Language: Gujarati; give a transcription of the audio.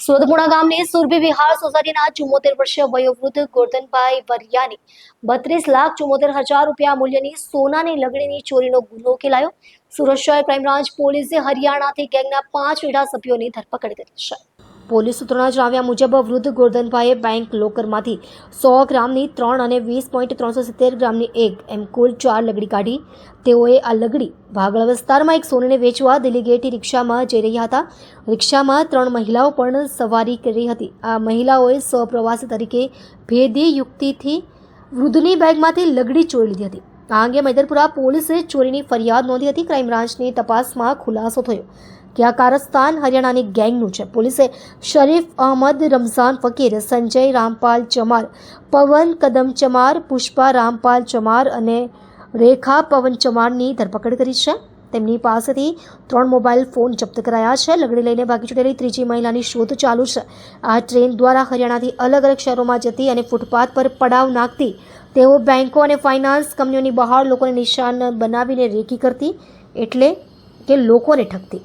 સુરતપુણા ગામની સુરભી વિહાર સોસાયટીના ચુમ્મોતેર વર્ષીય વયોવૃદ્ધ ગોરધનભાઈ વરિયાની બત્રીસ લાખ ચુમ્મોતેર હજાર રૂપિયા મૂલ્યની સોનાની લગડીની ચોરીનો ગુનો ખેલાયો સુરત શહેર ક્રાઇમ બ્રાન્ચ પોલીસે હરિયાણાથી ગેંગના પાંચ વીડા સભ્યોની ધરપકડ કરી છે. પોલીસ સૂત્રોના જણાવ્યા મુજબ, વૃદ્ધ ગોરધનભાઈએ બેંક લોકરમાંથી સો ગ્રામની ત્રણ અને વીસ પોઈન્ટ ત્રણસો સિત્તેર ગ્રામની એક એમ કુલ ચાર લગડી કાઢી, તેઓએ આ લગડી ભાગળ વિસ્તારમાં એક સોનીને વેચવા દિલ્હી રિક્ષામાં જઈ રહ્યા હતા. રિક્ષામાં ત્રણ મહિલાઓ પણ સવારી કરી હતી. આ મહિલાઓએ સહપ્રવાસી તરીકે ભેદી યુક્તિથી વૃદ્ધની બેગમાંથી લગડી ચોરી લીધી હતી. આ અંગે મૈદરપુરા પોલીસે ચોરીની ફરિયાદ નોંધી હતી. ક્રાઇમ બ્રાન્ચની તપાસમાં ખુલાસો થયો. કે આ કારસ્તાન હરિયાણાની ગેંગનું છે. પોલીસે શરીફ અહમદ રમઝાન ફકીર, સંજય રામપાલ ચમાર, પવન કદમ ચમાર, પુષ્પા રામપાલ ચમાર અને રેખા પવન ચમારની ધરપકડ કરી છે. તેમની પાસેથી ત્રણ મોબાઈલ ફોન જપ્ત કરાયા છે. લગડી લઈને ભાગી છૂટેલી ત્રીજી મહિલાની શોધ ચાલુ છે. આ ટ્રેન દ્વારા હરિયાણાથી અલગ અલગ શહેરોમાં જતી અને ફૂટપાથ પર પડાવ નાખતી તેઓ બેન્કો અને ફાઇનાન્સ કંપનીઓની બહાર લોકોને નિશાન બનાવીને રેકી કરતી એટલે કે લોકોને ઠગતી.